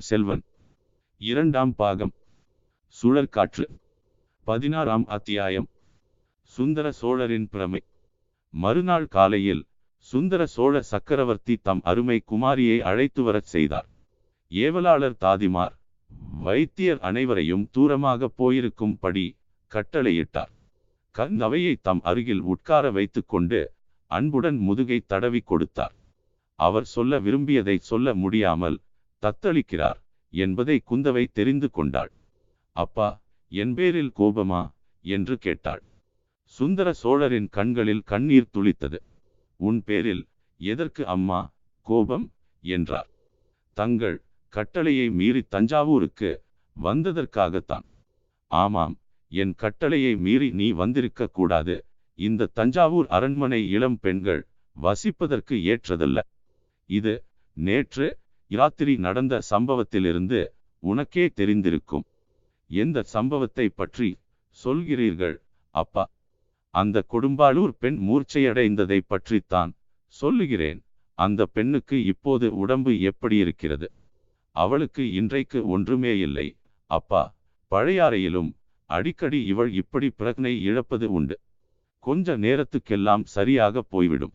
பொன்னியின் செல்வன். இரண்டாம் பாகம். சுழற்காற்று. பதினாறாம் அத்தியாயம். சுந்தர சோழரின் பிரமை. மறுநாள் காலையில் சுந்தர சோழ சக்கரவர்த்தி தம் அருமை குமாரியை அழைத்து வரச் செய்தார். ஏவலாளர் தாதிமார் வைத்தியர் அனைவரையும் தூரமாக போயிருக்கும்படி கட்டளையிட்டார். கந்தவையை தம் அருகில் உட்கார வைத்துக்கொண்டு அன்புடன் முதுகை தடவி கொடுத்தார். அவர் சொல்ல விரும்பியதை சொல்ல முடியாமல் தத்தளிக்கிறார் என்பதை குந்தவை தெரிந்து கொண்டாள். அப்பா என் பேரில் கோபமா என்று கேட்டாள். சுந்தர சோழரின் கண்களில் கண்ணீர் துளித்தது. உன் பேரில் எதற்கு அம்மா கோபம் என்றார். தங்கள் கட்டளையை மீறி தஞ்சாவூருக்கு வந்ததற்காகத்தான். ஆமாம் என் கட்டளையை மீறி நீ வந்திருக்க கூடாது. இந்த தஞ்சாவூர் அரண்மனை இளம் பெண்கள் வசிப்பதற்கு ஏற்றதல்ல. இது நேற்று இராத்திரி நடந்த சம்பவத்திலிருந்து உனக்கே தெரிந்திருக்கும். எந்த சம்பவத்தை பற்றி சொல்கிறீர்கள் அப்பா? அந்த கொடும்பாளூர் பெண் மூர்ச்சையடைந்ததை பற்றித்தான் சொல்லுகிறேன். அந்த பெண்ணுக்கு இப்போது உடம்பு எப்படி இருக்கிறது? அவளுக்கு இன்றைக்கு ஒன்றுமே இல்லை அப்பா. பழையாறையிலும் அடிக்கடி இவள் இப்படி பிரக்னை இழப்பது உண்டு. கொஞ்ச நேரத்துக்கெல்லாம் சரியாக போய்விடும்.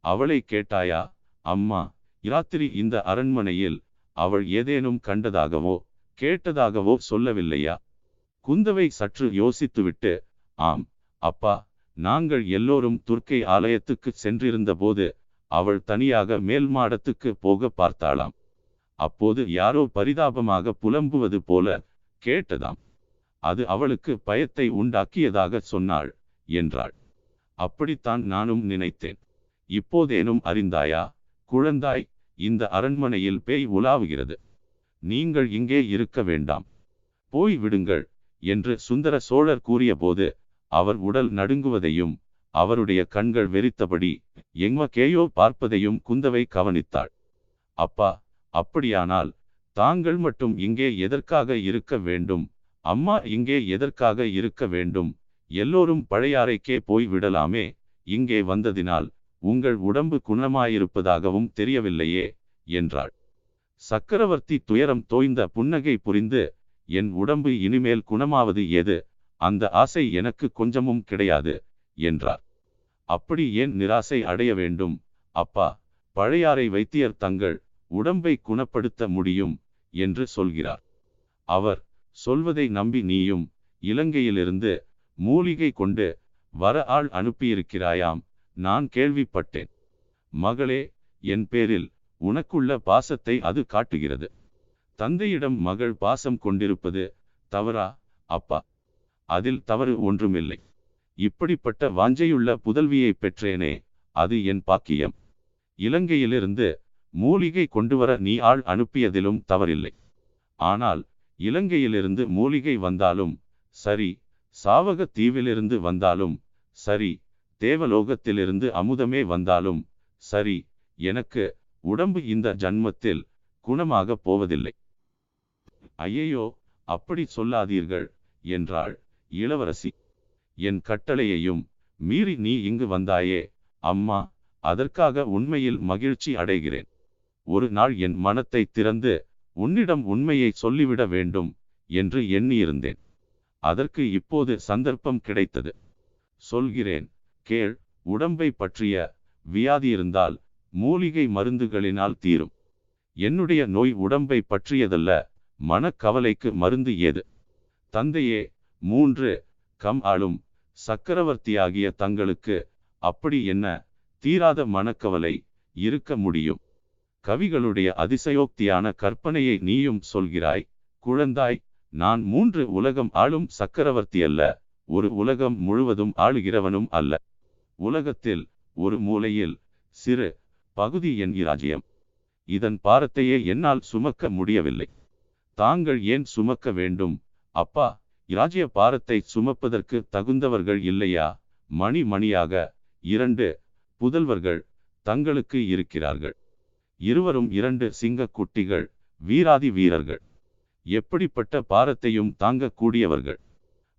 அவளை கேட்டாயா அம்மா? இராத்திரி இந்த அரண்மனையில் அவள் ஏதேனும் கண்டதாகவோ கேட்டதாகவோ சொல்லவில்லையா? குந்தவை சற்று யோசித்துவிட்டு ஆம் அப்பா நாங்கள் எல்லோரும் துர்க்கை ஆலயத்துக்கு சென்றிருந்த போது அவள் தனியாக மேல் மாடத்துக்கு போக பார்த்தாளாம். அப்போது யாரோ பரிதாபமாக புலம்புவது போல கேட்டதாம். அது அவளுக்கு பயத்தை உண்டாக்கியதாக சொன்னாள் என்றாள். அப்படித்தான் நானும் நினைத்தேன். இப்போதேனும் அறிந்தாயா குழந்தாய் இந்த அரண்மனையில் பேய் உலாவுகிறது. நீங்கள் இங்கே இருக்க வேண்டாம். போய் விடுங்கள் என்று சுந்தர சோழர் கூறியபோது அவர் உடல் நடுங்குவதையும் அவருடைய கண்கள் வெறித்தபடி எங்மக்கேயோ பார்ப்பதையும் குந்தவை கவனித்தாள். அப்பா அப்படியானால் தாங்கள் மட்டும் இங்கே எதற்காக இருக்க வேண்டும்? அம்மா இங்கே எதற்காக இருக்க வேண்டும்? எல்லோரும் பழையாறைக்கே போய் விடலாமே. இங்கே வந்ததினால் உங்கள் உடம்பு குணமாயிருப்பதாகவும் தெரியவில்லையே என்றாள். சக்கரவர்த்தி துயரம் தோய்ந்த புன்னகை புரிந்து என் உடம்பு இனிமேல் குணமாவது ஏது அந்த ஆசை எனக்கு கொஞ்சமும் கிடையாது என்றார். அப்படி ஏன் நிராசை அடைய வேண்டும்? அப்பா பழையாறை வைத்தியர் தங்கள் உடம்பை குணப்படுத்த முடியும் என்று சொல்கிறார். அவர் சொல்வதை நம்பி நீயும் இலங்கையிலிருந்து மூலிகை கொண்டு வர ஆள் அனுப்பியிருக்கிறாயாம் நான் கேள்விப்பட்டேன். மகளே என் பேரில் உனக்குள்ள பாசத்தை அது காட்டுகிறது. தந்தையிடம் மகள் பாசம் கொண்டிருப்பது தவறா அப்பா? அதில் தவறு ஒன்றுமில்லை. இப்படிப்பட்ட வாஞ்சையுள்ள புதல்வியை பெற்றேனே அது என் பாக்கியம். இலங்கையிலிருந்து மூலிகை கொண்டுவர நீ ஆள் அனுப்பியதிலும் தவறில்லை. ஆனால் இலங்கையிலிருந்து மூலிகை வந்தாலும் சரி சாவக தீவிலிருந்து வந்தாலும் சரி தேவலோகத்திலிருந்து அமுதமே வந்தாலும் சரி எனக்கு உடம்பு இந்த ஜன்மத்தில் குணமாக போவதில்லை. ஐயையோ அப்படி சொல்லாதீர்கள் என்றாள் இளவரசி. என் கட்டளையையும் மீறி நீ இங்கு வந்தாயே அம்மா அதற்காக உண்மையில் மகிழ்ச்சி அடைகிறேன். ஒரு நாள் என் மனத்தை திறந்து உன்னிடம் உண்மையை சொல்லிவிட வேண்டும் என்று எண்ணியிருந்தேன். அதற்கு இப்போது சந்தர்ப்பம் கிடைத்தது. சொல்கிறேன் கேள் உடம்பை பற்றிய வியாதி இருந்தால் மூலிகை மருந்துகளினால் தீரும். என்னுடைய நோய் உடம்பை பற்றியதல்ல மனக்கவலைக்கு மருந்து ஏது? தந்தையே மூன்று கம் ஆளும் சக்கரவர்த்தியாகிய தங்களுக்கு அப்படி என்ன தீராத மனக்கவலை இருக்க முடியும்? கவிகளுடைய அதிசயோக்தியான கற்பனையை நீயும் சொல்கிறாய் குழந்தாய் நான் மூன்று உலகம் ஆளும் சக்கரவர்த்தி அல்ல ஒரு உலகம் முழுவதும் ஆளுகிறவனும் அல்ல. உலகத்தில் ஒரு மூலையில் சிறு பகுதி என் இராஜ்யம் இதன் பாரத்தையே என்னால் சுமக்க முடியவில்லை. தாங்கள் ஏன் சுமக்க வேண்டும்? அப்பா இராஜ்ய பாரத்தை சுமப்பதற்கு தகுந்தவர்கள் இல்லையா? மணி மணியாக இரண்டு புதல்வர்கள் தங்களுக்கு இருக்கிறார்கள். இருவரும் இரண்டு சிங்க குட்டிகள் வீராதி வீரர்கள். எப்படிப்பட்ட பாரத்தையும் தாங்கக்கூடியவர்கள்?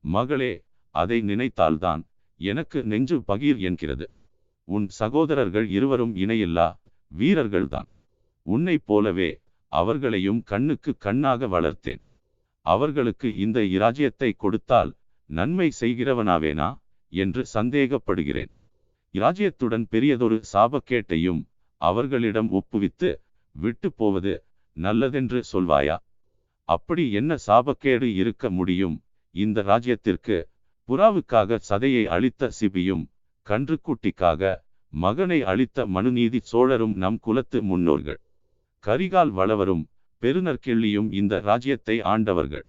மகளே அதை நினைத்தால்தான் எனக்கு நெஞ்சு பகீர் என்கிறது. உன் சகோதரர்கள் இருவரும் இணையில்லா வீரர்கள்தான். உன்னைப் போலவே அவர்களையும் கண்ணுக்கு கண்ணாக வளர்த்தேன். அவர்களுக்கு இந்த இராஜ்யத்தை கொடுத்தால் நன்மை செய்கிறவனாவேனா என்று சந்தேகப்படுகிறேன். இராஜ்யத்துடன் பெரியதொரு சாபக்கேட்டையும் அவர்களிடம் ஒப்புவித்து விட்டு போவது நல்லதென்று சொல்வாயா? அப்படி என்ன சாபக்கேடு இருக்க முடியும் இந்த ராஜ்யத்திற்கு? புறாவுக்காக சதையை அளித்த சிபியும் கன்றுக்குட்டிக்காக மகனை அளித்த மனுநீதி சோழரும் நம் குலத்து முன்னோர்கள். கரிகால் வளவரும் பெருநற்கிள்ளியும் இந்த ராஜ்யத்தை ஆண்டவர்கள்.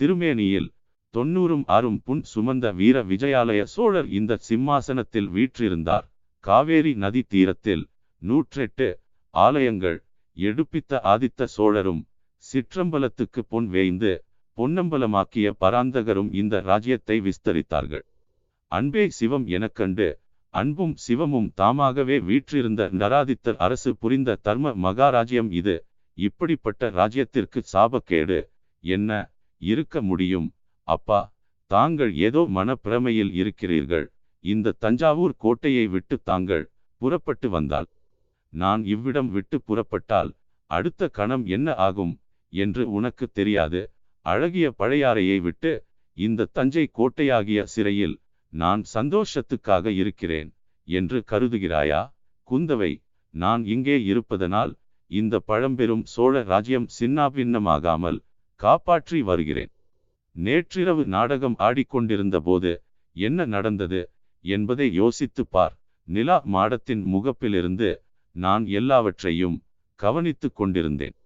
திருமேனியில் தொன்னூறும் ஆறும் புன் சுமந்த வீர விஜயாலய சோழர் இந்த சிம்மாசனத்தில் வீற்றிருந்தார். காவேரி நதி தீரத்தில் நூற்றெட்டு ஆலயங்கள் எடுப்பித்த ஆதித்த சோழரும் சிற்றம்பலத்துக்கு பொன் வேய்ந்து பொன்னம்பலமாக்கிய பராந்தகரும் இந்த ராஜ்யத்தை விஸ்தரித்தார்கள். அன்பே சிவம் எனக்கண்டு அன்பும் சிவமும் தாமாகவே வீற்றிருந்த நராதித்தர் அரசு புரிந்த தர்ம மகாராஜ்யம் இது. இப்படிப்பட்ட ராஜ்யத்திற்கு சாபக்கேடு என்ன? இருக்க முடியும். அப்பா தாங்கள் ஏதோ மனப்பிரமையில் இருக்கிறீர்கள். இந்த தஞ்சாவூர் கோட்டையை விட்டு தாங்கள் புறப்பட்டு வந்தால்? நான் இவ்விடம் விட்டு புறப்பட்டால் அடுத்த கணம் என்ன ஆகும் என்று உனக்கு தெரியாது. அழகிய பழையாறையை விட்டு இந்த தஞ்சை கோட்டையாகிய சிறையில் நான் சந்தோஷத்துக்காக இருக்கிறேன் என்று கருதுகிறாயா? குந்தவை நான் இங்கே இருப்பதனால் இந்த பழம்பெரும் சோழ ராஜ்யம் சின்னாபின்னமாகாமல் காப்பாற்றி வருகிறேன். நேற்றிரவு நாடகம் ஆடிக்கொண்டிருந்த போது என்ன நடந்தது என்பதை யோசித்துப் பார். நிலா மாடத்தின் முகப்பிலிருந்து நான் எல்லாவற்றையும் கவனித்துக் கொண்டிருந்தேன்.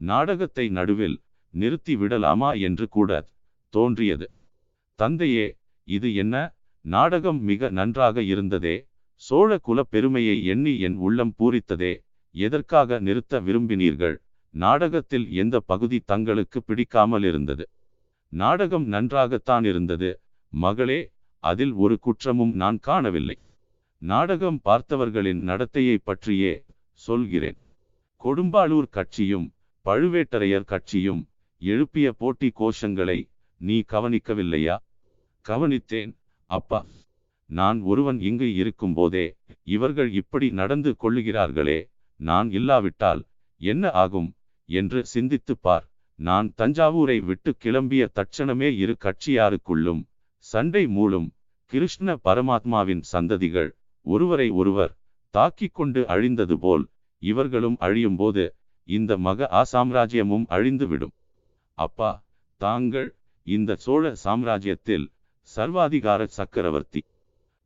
நாடகத்தை நடுவில் நிறுத்தி விடலாமா என்று கூட தோன்றியது. தந்தையே இது என்ன? நாடகம் மிக நன்றாக இருந்ததே. சோழ குல பெருமையை எண்ணி என் உள்ளம் பூரித்ததே. எதற்காக நிறுத்த விரும்பினீர்கள்? நாடகத்தில் எந்த பகுதி தங்களுக்கு பிடிக்காமல் இருந்தது? நாடகம் நன்றாகத்தான் இருந்தது. மகளே அதில் ஒரு குற்றமும் நான் காணவில்லை. நாடகம் பார்த்தவர்களின் நடத்தையை பற்றியே சொல்கிறேன். கொடும்பாளூர் கட்சியும் பழுவேட்டரையர் கட்சியும் எழுப்பிய போட்டி கோஷங்களை நீ கவனிக்கவில்லையா? கவனித்தேன் அப்பா. நான் ஒருவன் இங்கு இருக்கும்போதே இவர்கள் இப்படி நடந்து கொள்ளுகிறார்களே நான் இல்லாவிட்டால் என்ன ஆகும் என்று சிந்தித்துப் பார். நான் தஞ்சாவூரை விட்டு கிளம்பிய தட்சணமே இரு கட்சியாருக்குள்ளும் சண்டை மூலம் கிருஷ்ண பரமாத்மாவின் சந்ததிகள் ஒருவரை ஒருவர் தாக்கிக் கொண்டு அழிந்தது போல் இவர்களும் அழியும்போது இந்த மக ஆசாம்ராஜ்யமும் அழிந்துவிடும். அப்பா தாங்கள் இந்த சோழ சாம்ராஜ்யத்தில் சர்வாதிகார சக்கரவர்த்தி.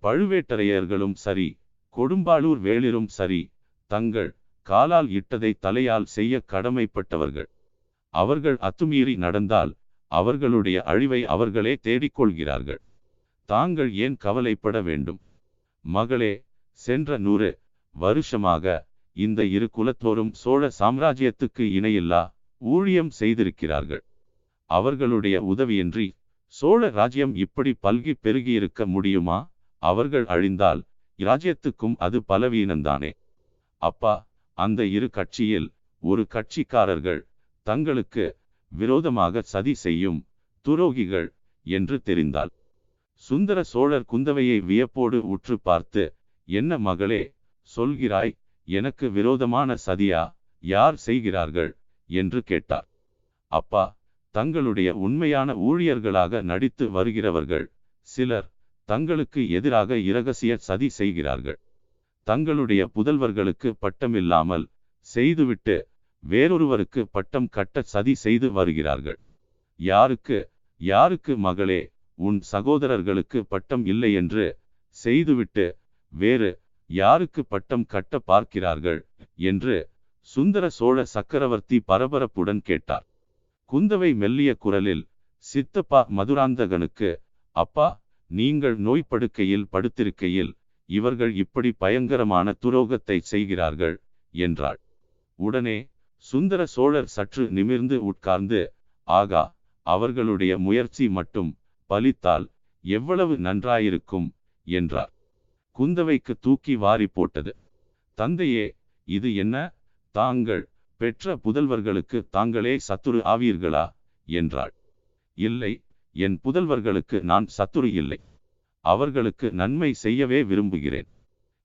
பழுவேட்டரையர்களும் சரி கொடும்பாளூர் வேளிரும் சரி தங்கள் காலால் இட்டதை தலையால் செய்ய கடமைப்பட்டவர்கள். அவர்கள் அத்துமீறி நடந்தால் அவர்களுடைய அழிவை அவர்களே தேடிக்கொள்கிறார்கள். தாங்கள் ஏன் கவலைப்பட வேண்டும்? மகளே சென்ற நூறு வருஷமாக இந்த இரு குலத்தோரும் சோழ சாம்ராஜ்யத்துக்கு இணையில்லா? ஊழியம் செய்திருக்கிறார்கள். அவர்களுடைய உதவியின்றி சோழ ராஜ்யம் இப்படி பல்கி பெருகியிருக்க முடியுமா? அவர்கள் அழிந்தால் இராஜ்யத்துக்கும் அது பலவீனந்தானே? அப்பா அந்த இரு கட்சியில் ஒரு கட்சிக்காரர்கள் தங்களுக்கு விரோதமாக சதி செய்யும் துரோகிகள் என்று தெரிந்தால் சுந்தர சோழர் குந்தவையை வியப்போடு உற்று பார்த்து என்ன மகளே சொல்கிறாய்? எனக்கு விரோதமான சதியா? யார் செய்கிறார்கள்? என்று கேட்டார். அப்பா தங்களுடைய உண்மையான ஊழியர்களாக நடித்து வருகிறவர்கள் சிலர் தங்களுக்கு எதிராக இரகசிய சதி செய்கிறார்கள். தங்களுடைய புதல்வர்களுக்கு பட்டமில்லாமல் செய்துவிட்டு வேறொருவருக்கு பட்டம் கட்ட சதி செய்து வருகிறார்கள். யாருக்கு யாருக்கு மகளே உன் சகோதரர்களுக்கு பட்டம் இல்லை என்று செய்துவிட்டு வேறு யாருக்கு பட்டம் கட்ட பார்க்கிறார்கள் என்று சுந்தர சோழ சக்கரவர்த்தி பரபரப்புடன் கேட்டார். குந்தவை மெல்லிய குரலில் சித்தப்பா மதுராந்தகனுக்கு அப்பா நீங்கள் நோய்ப்படுக்கையில் படுத்திருக்கையில் இவர்கள் இப்படி பயங்கரமான துரோகத்தை செய்கிறார்கள் என்றாள். உடனே சுந்தர சோழர் சற்று நிமிர்ந்து உட்கார்ந்து ஆகா அவர்களுடைய முயற்சி மட்டும் பலித்தால் எவ்வளவு நன்றாயிருக்கும் என்றார். குந்தவைக்கு தூக்கி வாரி போட்டது. தந்தையே இது என்ன? தாங்கள் பெற்ற புதல்வர்களுக்கு தாங்களே சத்துரு ஆவீர்களா? என்றாள். இல்லை என் புதல்வர்களுக்கு நான் சத்துரு இல்லை. அவர்களுக்கு நன்மை செய்யவே விரும்புகிறேன்.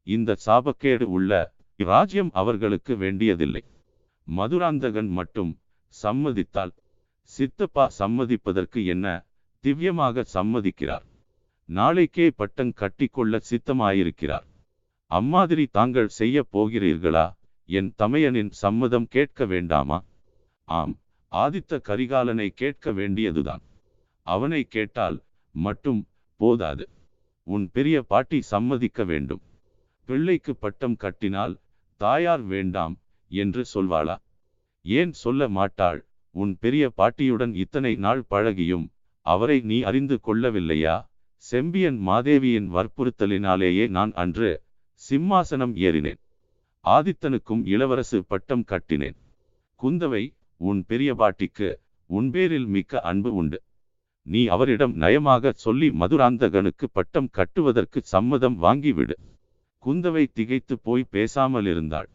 இந்த சாபக்கேடு உள்ள ராஜ்யம் அவர்களுக்கு வேண்டியதில்லை. மதுராந்தகன் மட்டும் சம்மதித்தால் சித்தப்பா சம்மதிப்பதற்கு என்ன திவ்யமாக சம்மதிக்கிறார்? நாளைக்கே பட்டம் கட்டிக்கொள்ள சித்தமாயிருக்கிறார். அம்மாதிரி தாங்கள் செய்ய போகிறீர்களா? என் தமையனின் சம்மதம் கேட்க வேண்டாமா? ஆம் ஆதித்த கரிகாலனை கேட்க வேண்டியதுதான். அவனை கேட்டால் மட்டும் போதாது. உன் பெரிய பாட்டி சம்மதிக்க வேண்டும். பிள்ளைக்கு பட்டம் கட்டினால் தாயார் வேண்டாம் என்று சொல்வாளா? ஏன் சொல்ல மாட்டாள்? உன் பெரிய பாட்டியுடன் இத்தனை நாள் பழகியும் அவரை நீ அறிந்து கொள்ளவில்லையா? செம்பியன் மாதேவியின் வற்புறுத்தலினாலேயே நான் அன்று சிம்மாசனம் ஏறினேன். ஆதித்தனுக்கும் இளவரசு பட்டம் கட்டினேன். குந்தவை உன் பெரிய பாட்டிக்கு உன் பேரில் மிக்க அன்பு உண்டு. நீ அவரிடம் நயமாக சொல்லி மதுராந்தகனுக்கு பட்டம் கட்டுவதற்கு சம்மதம் வாங்கிவிடு. குந்தவை திகைத்து போய் பேசாமல் இருந்தாள்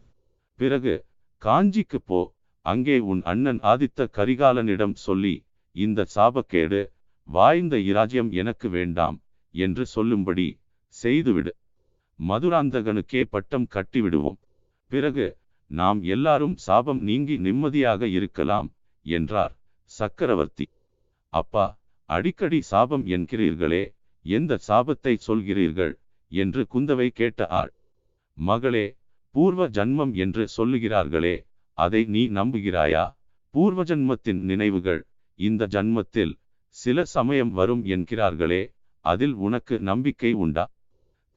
பிறகு காஞ்சிக்கு போ அங்கே உன் அண்ணன் ஆதித்த கரிகாலனிடம் சொல்லி இந்த சாபக்கேடு வாய்ந்த இராஜ்யம் எனக்கு வேண்டாம் என்று சொல்லும்படி செய்துவிடு. மதுராந்தகனுக்கே பட்டம் கட்டிவிடுவோம். பிறகு நாம் எல்லாரும் சாபம் நீங்கி நிம்மதியாக இருக்கலாம் என்றார் சக்கரவர்த்தி. அப்பா அடிக்கடி சாபம் என்கிறீர்களே எந்த சாபத்தை சொல்கிறீர்கள்? என்று குந்தவை கேட்ட ஆள். மகளே பூர்வ ஜன்மம் என்று சொல்லுகிறார்களே அதை நீ நம்புகிறாயா? பூர்வ ஜன்மத்தின் நினைவுகள் இந்த ஜன்மத்தில் சில சமயம் வரும் என்கிறார்களே அதில் உனக்கு நம்பிக்கை உண்டா?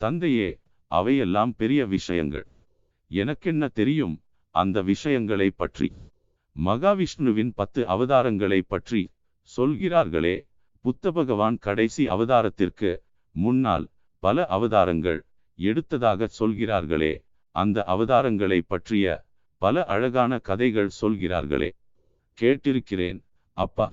தந்தையே அவையெல்லாம் பெரிய விஷயங்கள். எனக்கென்ன தெரியும்? அந்த விஷயங்களை பற்றி. மகாவிஷ்ணுவின் பத்து அவதாரங்களை பற்றி சொல்கிறார்களே. புத்த பகவான் கடைசி அவதாரத்திற்கு முன்னால் பல அவதாரங்கள் எடுத்ததாக சொல்கிறார்களே. அந்த அவதாரங்களை பற்றிய பல அழகான கதைகள் சொல்கிறார்களே. கேட்டிருக்கிறேன். அப்பா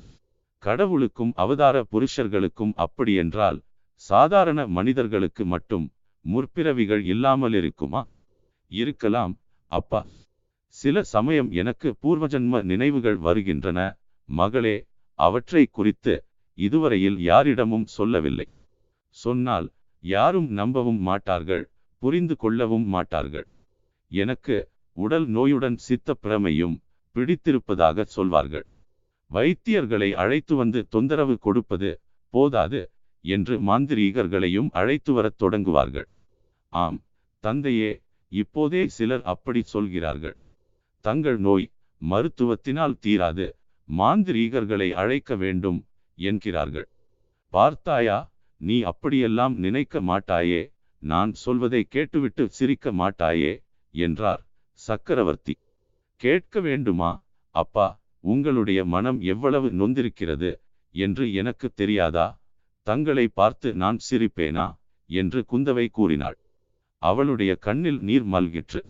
கடவுளுக்கும் அவதார புருஷர்களுக்கும் அப்படியென்றால் சாதாரண மனிதர்களுக்கு மட்டும் முற்பிறவிகள் இல்லாமல் இருக்குமா இருக்கலாம் அப்பா. சில சமயம் எனக்கு பூர்வஜன்ம நினைவுகள் வருகின்றன மகளே அவற்றை குறித்து இதுவரையில் யாரிடமும் சொல்லவில்லை. சொன்னால் யாரும் நம்பவும் மாட்டார்கள் புரிந்து கொள்ளவும் மாட்டார்கள். எனக்கு உடல் நோயுடன் சித்த பிரமையும் பிடித்திருப்பதாக சொல்வார்கள். வைத்தியர்களை அழைத்து வந்து தொந்தரவு கொடுப்பது போதாது என்று மாந்திரீகர்களையும் அழைத்து வரத் தொடங்குவார்கள். ஆம் தந்தையே இப்போதே சிலர் அப்படி சொல்கிறார்கள். தங்கள் நோய் மருத்துவத்தினால் தீராது மாந்திரீகர்களை அழைக்க வேண்டும் என்கிறார்கள். பார்த்தாயா நீ அப்படியெல்லாம் நினைக்க மாட்டாயே நான் சொல்வதை கேட்டுவிட்டு சிரிக்க மாட்டாயே என்றார் சக்கரவர்த்தி. கேட்க வேண்டுமா அப்பா உங்களுடைய மனம் எவ்வளவு நொந்திருக்கிறது என்று எனக்கு தெரியாதா? தங்களை பார்த்து நான் சிரிப்பேனா? என்று குந்தவை கூறினாள். அவளுடைய கண்ணில் நீர் மல்கிற்று.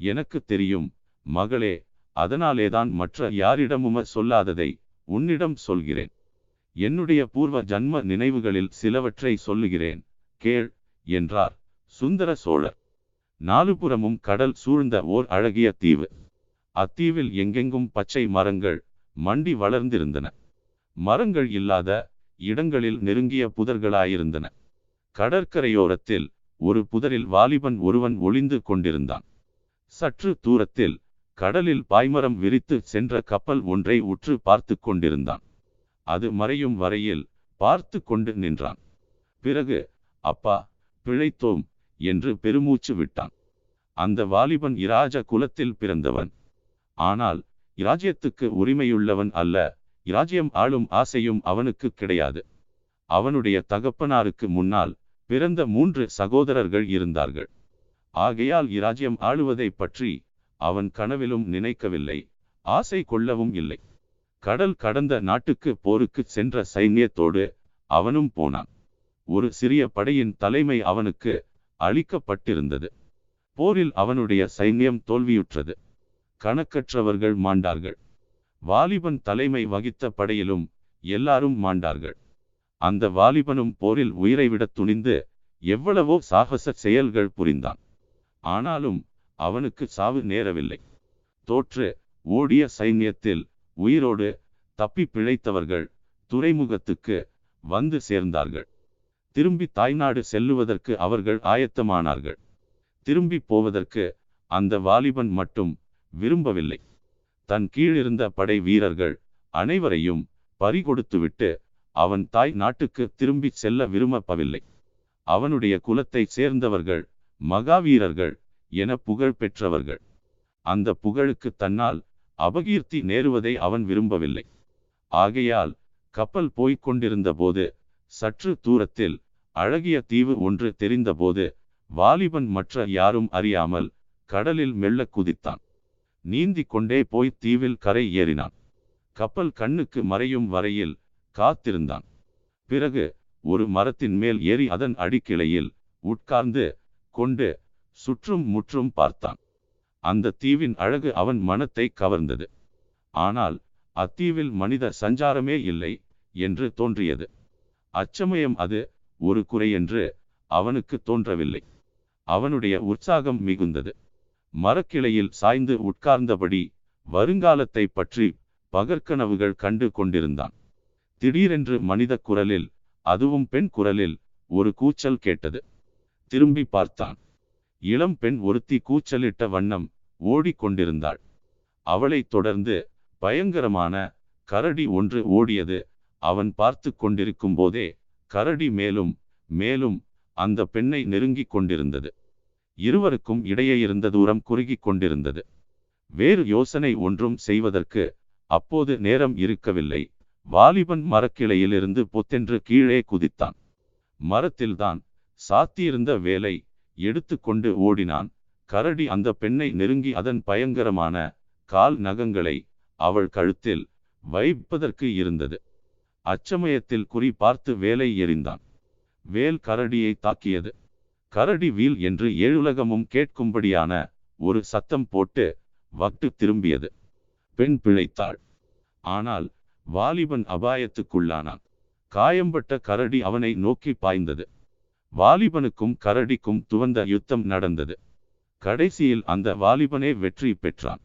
எனக்கு தெரியும் மகளே அதனாலேதான் மற்ற யாரிடமும சொல்லாததை உன்னிடம் சொல்கிறேன். என்னுடைய பூர்வ ஜன்ம நினைவுகளில் சிலவற்றை சொல்லுகிறேன் கேள் என்றார் சுந்தர சோழர். நாலுபுறமும் கடல் சூழ்ந்த ஓர் அழகிய தீவு. அத்தீவில் எங்கெங்கும் பச்சை மரங்கள் மண்டி வளர்ந்திருந்தன. மரங்கள் இல்லாத இடங்களில் நெருங்கிய புதர்களாயிருந்தன. கடற்கரையோரத்தில் ஒரு புதரில் வாலிபன் ஒருவன் ஒளிந்து கொண்டிருந்தான். சற்று தூரத்தில் கடலில் பாய்மரம் விரித்து சென்ற கப்பல் ஒன்றை உற்று பார்த்து கொண்டிருந்தான். அது மறையும் வரையில் பார்த்து கொண்டு நின்றான். பிறகு அப்பா பிழைத்தோம் என்று பெருமூச்சு விட்டான். அந்த வாலிபன் இராஜ குலத்தில் பிறந்தவன். ஆனால் இராஜ்யத்துக்கு உரிமையுள்ளவன் அல்ல இராஜ்யம் ஆளும் ஆசையும் அவனுக்கு கிடையாது. அவனுடைய தகப்பனாருக்கு முன்னால் பிறந்த மூன்று சகோதரர்கள் இருந்தார்கள். ஆகையால் இராஜ்யம் ஆளுவதை பற்றி அவன் கனவிலும் நினைக்கவில்லை ஆசை கொள்ளவும் இல்லை. கடல் கடந்த நாட்டுக்கு போருக்கு சென்ற சைன்யத்தோடு அவனும் போனான். ஒரு சிறிய படையின் தலைமை அவனுக்கு அளிக்கப்பட்டிருந்தது. போரில் அவனுடைய சைன்யம் தோல்வியுற்றது. கணக்கற்றவர்கள் மாண்டார்கள். வாலிபன் தலைமை வகித்த படையிலும் எல்லாரும் மாண்டார்கள். அந்த வாலிபனும் போரில் உயிரை விட துணிந்து எவ்வளவோ சாகச செயல்கள் புரிந்தான். ஆனாலும் அவனுக்கு சாவு நேரவில்லை. தோற்று ஓடிய சைன்யத்தில் உயிரோடு தப்பி பிழைத்தவர்கள் துறைமுகத்துக்கு வந்து சேர்ந்தார்கள். திரும்பி தாய்நாடு செல்லுவதற்கு அவர்கள் ஆயத்தமானார்கள். திரும்பி போவதற்கு அந்த வாலிபன் மட்டும் விரும்பவில்லை. தன் கீழிருந்த படை வீரர்கள் அனைவரையும் பறிகொடுத்துவிட்டு அவன் தாய் நாட்டுக்கு திரும்பிச் செல்ல விரும்பப்பவில்லை. அவனுடைய குலத்தைச் சேர்ந்தவர்கள் மகாவீரர்கள் என புகழ் பெற்றவர்கள். அந்த புகழுக்கு தன்னால் அபகீர்த்தி நேருவதை அவன் விரும்பவில்லை. ஆகையால் கப்பல் போய்க் கொண்டிருந்த போது சற்று தூரத்தில் அழகிய தீவு ஒன்று தெரிந்தபோது வாலிபன் மற்ற யாரும் அறியாமல் கடலில் மெல்ல குதித்தான். நீந்திக் கொண்டே போய் தீவில் கரை ஏறினான். கப்பல் கண்ணுக்கு மறையும் வரையில் காத்திருந்தான். பிறகு ஒரு மரத்தின் மேல் ஏறி அதன் அடிக்கிளையில் உட்கார்ந்து கொண்டு சுற்றும் முற்றும் பார்த்தான். அந்த தீவின் அழகு அவன் மனத்தை கவர்ந்தது. ஆனால் அத்தீவில் மனித சஞ்சாரமே இல்லை என்று தோன்றியது. அச்சமயம் அது ஒரு குறை என்று அவனுக்கு தோன்றவில்லை. அவனுடைய உற்சாகம் மிகுந்தது. மரக்கிளையில் சாய்ந்து உட்கார்ந்தபடி வருங்காலத்தை பற்றி பகற்கனவுகள் கண்டு கொண்டிருந்தான். திடீரென்று மனித குரலில் அதுவும் பெண் குரலில் ஒரு கூச்சல் கேட்டது. திரும்பி பார்த்தான். இளம் பெண் ஒருத்தி கூச்சலிட்ட வண்ணம் ஓடிக்கொண்டிருந்தாள் அவளைத் தொடர்ந்து பயங்கரமான கரடி ஒன்று ஓடியது. அவன் பார்த்து கொண்டிருக்கும் போதே கரடி மேலும் மேலும் அந்த பெண்ணை நெருங்கிக் கொண்டிருந்தது. இருவருக்கும் இடையே இருந்த தூரம் குறுகிக் கொண்டிருந்தது. வேறு யோசனை ஒன்றும் செய்வதற்கு அப்போது நேரம் இருக்கவில்லை. வாலிபன் மரக்கிளையிலிருந்து பொத்தென்று கீழே குதித்தான். மரத்தில்தான் சாத்தியிருந்த வேலை எடுத்துக்கொண்டு ஓடினான். கரடி அந்த பெண்ணை நெருங்கி அதன் பயங்கரமான கால் நகங்களை அவள் கழுத்தில் வைப்பதற்கு இருந்தது. அச்சமயத்தில் குறி பார்த்து வேலை எறிந்தான். வேல் கரடியை தாக்கியது. கரடி வீல் என்று ஏழுலகமும் கேட்கும்படியான ஒரு சத்தம் போட்டு வட்டு திரும்பியது. பெண் பிழைத்தாள். ஆனால் வாலிபன் அபாயத்துக்குள்ளானான். காயம்பட்ட கரடி அவனை நோக்கி பாய்ந்தது. வாலிபனுக்கும் கரடிக்கும் துவந்த யுத்தம் நடந்தது. கடைசியில் அந்த வாலிபனே வெற்றி பெற்றான்.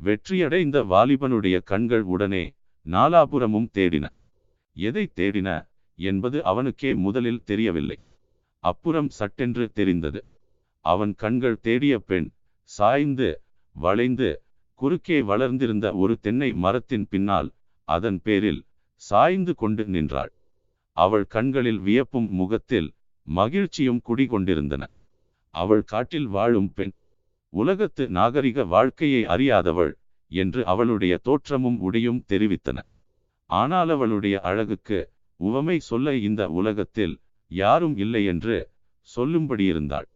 வெற்றியடைந்த வாலிபனுடைய கண்கள் உடனே நாலாபுரமும் தேடின. எதை தேடின என்பது அவனுக்கே முதலில் தெரியவில்லை. அப்புறம் சட்டென்று தெரிந்தது. அவன் கண்கள் தேடிய பெண் சாய்ந்து வளைந்து குறுக்கே வளர்ந்திருந்த ஒரு தென்னை மரத்தின் பின்னால் அதன் பேரில் சாய்ந்து கொண்டு நின்றாள். அவள் கண்களில் வியப்பும் முகத்தில் மகிழ்ச்சியும் குடிகொண்டிருந்தன. அவள் காட்டில் வாழும் பெண் உலகத்து நாகரிக வாழ்க்கையை அறியாதவள் என்று அவளுடைய தோற்றமும் உடையும் தெரிவித்தன. ஆனால் அவளுடைய அழகுக்கு உவமை சொல்ல இந்த உலகத்தில் யாரும் இல்லை என்று சொல்லும்படியிருந்தாள்.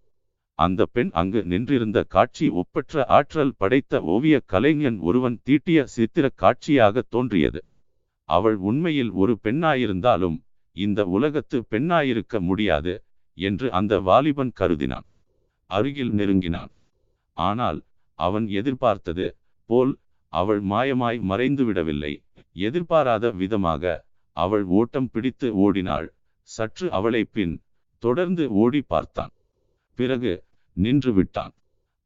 அந்த பெண் அங்கு நின்றிருந்த காட்சி ஒப்பற்ற ஆற்றல் படைத்த ஓவிய கலைஞன் ஒருவன் தீட்டிய சித்திர காட்சியாக தோன்றியது. அவள் உண்மையில் ஒரு பெண்ணாயிருந்தாலும் இந்த உலகத்து பெண்ணாயிருக்க முடியாது என்று அந்த வாலிபன் கருதினான். அருகில் நெருங்கினான். ஆனால் அவன் எதிர்பார்த்தது போல் அவள் மாயமாய் மறைந்து விடவில்லை எதிர்பாராத விதமாக அவள் ஓட்டம் பிடித்து ஓடினாள். சற்று அவளை பின் தொடர்ந்து ஓடி பார்த்தான். பிறகு நின்று விட்டான்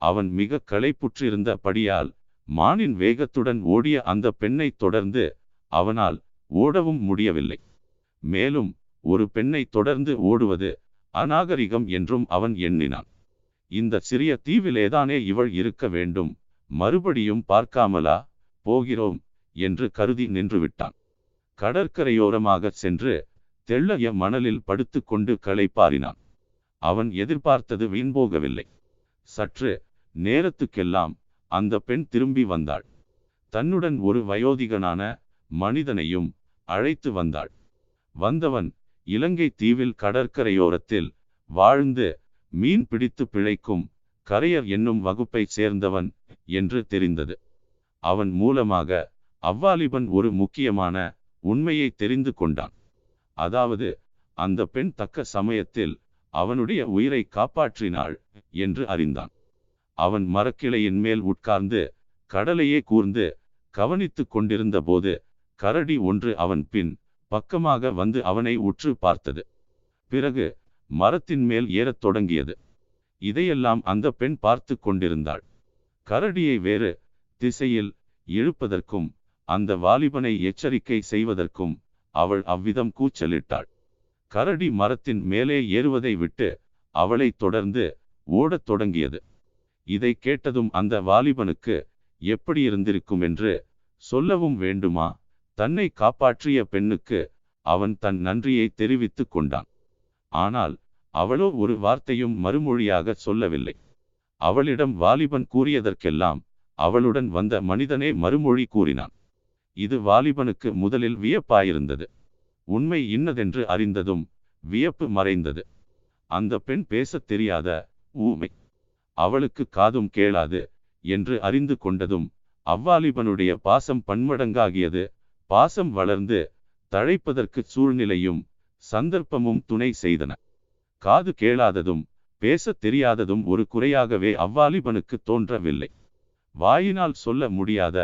அவன் மிக களைப்புற்றிருந்த படியால் மானின் வேகத்துடன் ஓடிய அந்த பெண்ணை தொடர்ந்து அவனால் ஓடவும் முடியவில்லை. மேலும் ஒரு பெண்ணை தொடர்ந்து ஓடுவது அநாகரிகம் என்றும் அவன் எண்ணினான். இந்த சிறிய தீவிலேதானே இவள் இருக்க வேண்டும் மறுபடியும் பார்க்காமலா போகிறோம் என்று கருதி நின்றுவிட்டான். கடற்கரையோரமாக சென்று தெள்ளய மணலில் படுத்துக்கொண்டு களைப்பாரினான் அவன் எதிர்பார்த்தது வீண்போகவில்லை. சற்று நேரத்துக்கெல்லாம் அந்த பெண் திரும்பி வந்தாள். தன்னுடன் ஒரு வயோதிகனான மனிதனையும் அழைத்து வந்தாள். வந்தவன் இலங்கை தீவில் கடற்கரையோரத்தில் வாழ்ந்து மீன் பிடித்து பிழைக்கும் கரையர் என்னும் வகுப்பைச் சேர்ந்தவன் என்று தெரிந்தது. அவன் மூலமாக அவ்வாலிபன் ஒரு முக்கியமான உண்மையை தெரிந்து கொண்டான். அதாவது அந்த பெண் தக்க சமயத்தில் அவனுடைய உயிரை காப்பாற்றினாள் என்று அறிந்தான். அவன் மரக்கிளையின் மேல் உட்கார்ந்து கடலையே கூர்ந்து கவனித்து கொண்டிருந்த போது கரடி ஒன்று அவன் பின் பக்கமாக வந்து அவனை உற்று பார்த்தது. பிறகு மரத்தின் மேல் ஏறத் தொடங்கியது. இதையெல்லாம் அந்த பெண் பார்த்து கொண்டிருந்தாள். கரடியை வேறு திசையில் இழுப்பதற்கும் அந்த வாலிபனை எச்சரிக்கை செய்வதற்கும் அவள் அவ்விதம் கூச்சலிட்டாள். கரடி மரத்தின் மேலே ஏறுவதை விட்டு அவளை தொடர்ந்து ஓடத் தொடங்கியது. இதை கேட்டதும் அந்த வாலிபனுக்கு எப்படி இருந்திருக்கும் என்று சொல்லவும் வேண்டுமா? தன்னை காப்பாற்றிய பெண்ணுக்கு அவன் தன் நன்றியை தெரிவித்துக் கொண்டான். ஆனால் அவளோ ஒரு வார்த்தையும் மறுமொழியாக சொல்லவில்லை. அவளிடம் வாலிபன் கூறியதற்கெல்லாம் அவளுடன் வந்த மனிதனே மறுமொழி கூறினான். இது வாலிபனுக்கு முதலில் வியப்பாயிருந்தது. உண்மை இன்னதென்று அறிந்ததும் வியப்பு மறைந்தது. அந்த பெண் பேசத் தெரியாத ஊமை அவளுக்கு காதும் கேளாது என்று அறிந்து கொண்டதும் அவ்வாலிபனுடைய பாசம் பன்மடங்காகியது. பாசம் வளர்ந்து தழைப்பதற்கு சூழ்நிலையும் சந்தர்ப்பமும் துணை செய்தன. காது கேளாததும் பேசத் தெரியாததும் ஒரு குறையாகவே அவ்வாலிபனுக்கு தோன்றவில்லை. வாயினால் சொல்ல முடியாத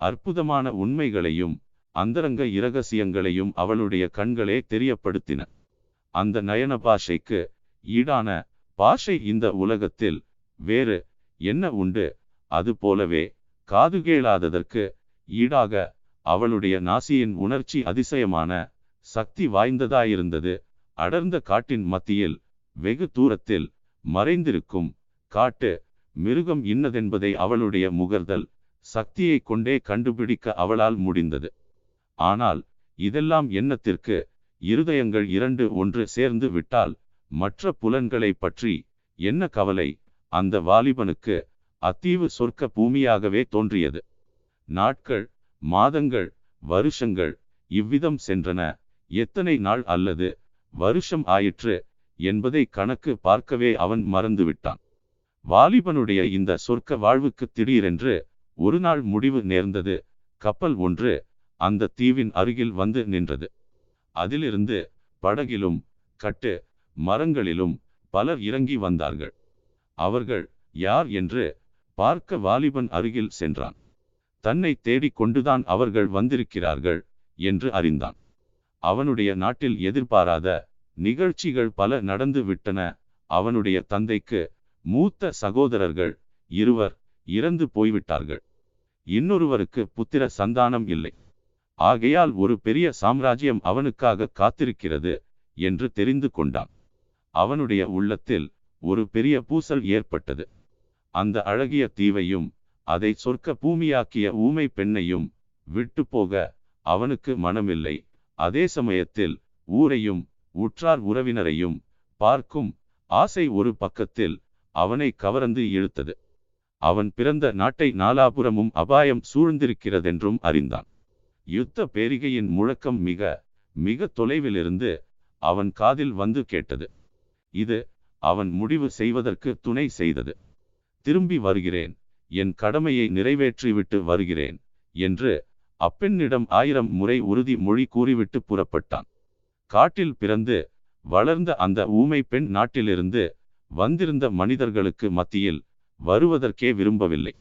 அற்புதமான உண்மைகளையும் அந்தரங்க இரகசியங்களையும் அவளுடைய கண்களே தெரியப்படுத்தின. அந்த நயன பாஷைக்கு ஈடான பாஷை இந்த உலகத்தில் வேறு என்ன உண்டு? அது போலவே காது கேளாததற்கு ஈடாக அவளுடைய நாசியின் உணர்ச்சி அதிசயமான சக்தி வாய்ந்ததாயிருந்தது. அடர்ந்த காட்டின் மத்தியில் வெகு தூரத்தில் மறைந்திருக்கும் காட்டு மிருகம் இன்னதென்பதை அவளுடைய முகர்தல் சக்தியை கொண்டே கண்டுபிடிக்க அவளால் முடிந்தது. ஆனால் இதெல்லாம் எண்ணத்திற்கு இருதயங்கள் இரண்டு ஒன்று சேர்ந்து விட்டால் மற்ற புலன்களை பற்றி என்ன கவலை? அந்த வாலிபனுக்கு அத்தீவு சொர்க்க பூமியாகவே தோன்றியது. நாட்கள் மாதங்கள் வருஷங்கள் இவ்விதம் சென்றன. எத்தனை நாள் அல்லது வருஷம் ஆயிற்று என்பதை கணக்கு பார்க்கவே அவன் மறந்துவிட்டான். வாலிபனுடைய இந்த சொர்க்க வாழ்வுக்கு திடீரென்று ஒரு நாள் முடிவு நேர்ந்தது. கப்பல் ஒன்று அந்த தீவின் அருகில் வந்து நின்றது. அதிலிருந்து படகிலும் கட்டு மரங்களிலும் பலர் இறங்கி வந்தார்கள். அவர்கள் யார் என்று பார்க்க வாலிபன் அருகில் சென்றான். தன்னை தேடிக் கொண்டுதான் அவர்கள் வந்திருக்கிறார்கள் என்று அறிந்தான். அவனுடைய நாட்டில் எதிர்பாராத நிகழ்ச்சிகள் பல நடந்து விட்டன. அவனுடைய தந்தைக்கு மூத்த சகோதரர்கள் இருவர் இறந்து போய்விட்டார்கள். இன்னொருவருக்கு புத்திர சந்தானம் இல்லை. ஆகையால் ஒரு பெரிய சாம்ராஜ்யம் அவனுக்காக காத்திருக்கிறது என்று தெரிந்து கொண்டான். அவனுடைய உள்ளத்தில் ஒரு பெரிய பூசல் ஏற்பட்டது. அந்த அழகிய தீவையும் அதை சொர்க்க பூமியாக்கிய ஊமை பெண்ணையும் விட்டு போக அவனுக்கு மனமில்லை. அதே சமயத்தில் ஊரையும் உற்றார் உறவினரையும் பார்க்கும் ஆசை ஒரு பக்கத்தில் அவனை கவர்ந்து இழுத்தது. அவன் பிறந்த நாட்டை நாலாபுரமும் அபாயம் சூழ்ந்திருக்கிறதென்றும் அறிந்தான். யுத்த பேரிகையின் முழக்கம் மிக மிக தொலைவிலிருந்து அவன் காதில் வந்து கேட்டது. இது அவன் முடிவு செய்வதற்கு துணை செய்தது. திரும்பி வருகிறேன் என் கடமையை நிறைவேற்றிவிட்டு வருகிறேன் என்று அப்பெண்ணிடம் ஆயிரம் முறை உறுதி மொழி கூறிவிட்டு புறப்பட்டான். காட்டில் பிறந்து வளர்ந்த அந்த ஊமை பெண் நாட்டிலிருந்து வந்திருந்த மனிதர்களுக்கு மத்தியில் வருவதற்கே விரும்பவில்லை.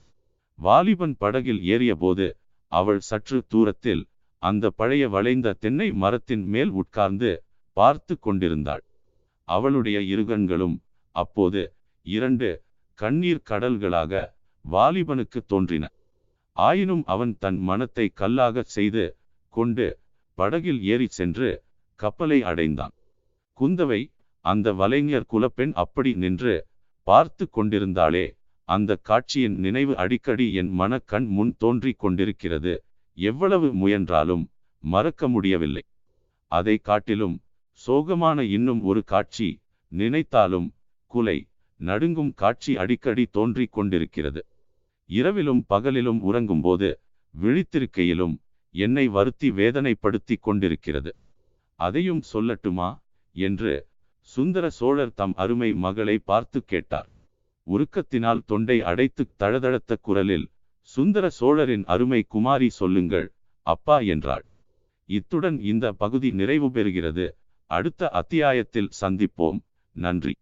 வாலிபன் படகில் ஏறியபோது அவள் சற்று தூரத்தில் அந்த பழைய வளைந்த தென்னை மரத்தின் மேல் உட்கார்ந்து பார்த்து கொண்டிருந்தாள். அவளுடைய இருகண்களும் அப்போது இரண்டு கண்ணீர் கடல்களாக வாலிபனுக்கு தோன்றின. ஆயினும் அவன் தன் மனத்தை கல்லாக செய்து கொண்டு படகில் ஏறி சென்று கப்பலை அடைந்தான். குந்தவை அந்த வலைஞர் குலப்பெண் அப்படி நின்று பார்த்து கொண்டிருந்தாளே. அந்த காட்சியின் நினைவு அடிக்கடி என் மனக்கண் முன் தோன்றிக் கொண்டிருக்கிறது. எவ்வளவு முயன்றாலும் மறக்க முடியவில்லை. அதை காட்டிலும் சோகமான இன்னும் ஒரு காட்சி நினைத்தாலும் குலை நடுங்கும் காட்சி அடிக்கடி தோன்றிக் கொண்டிருக்கிறது. இரவிலும் பகலிலும் உறங்கும்போது விழித்திருக்கையிலும் என்னை வருத்தி வேதனைப்படுத்தி கொண்டிருக்கிறது. அதையும் சொல்லட்டுமா? என்று சுந்தர சோழர் தம் அருமை மகளை பார்த்து கேட்டார். உருக்கத்தினால் தொண்டை அடைத்து தழதழத்த குரலில் சுந்தர சோழரின் அருமை குமாரி சொல்லுங்கள் அப்பா என்றாள். இத்துடன் இந்த பகுதி நிறைவு பெறுகிறது அடுத்த அத்தியாயத்தில் சந்திப்போம். நன்றி.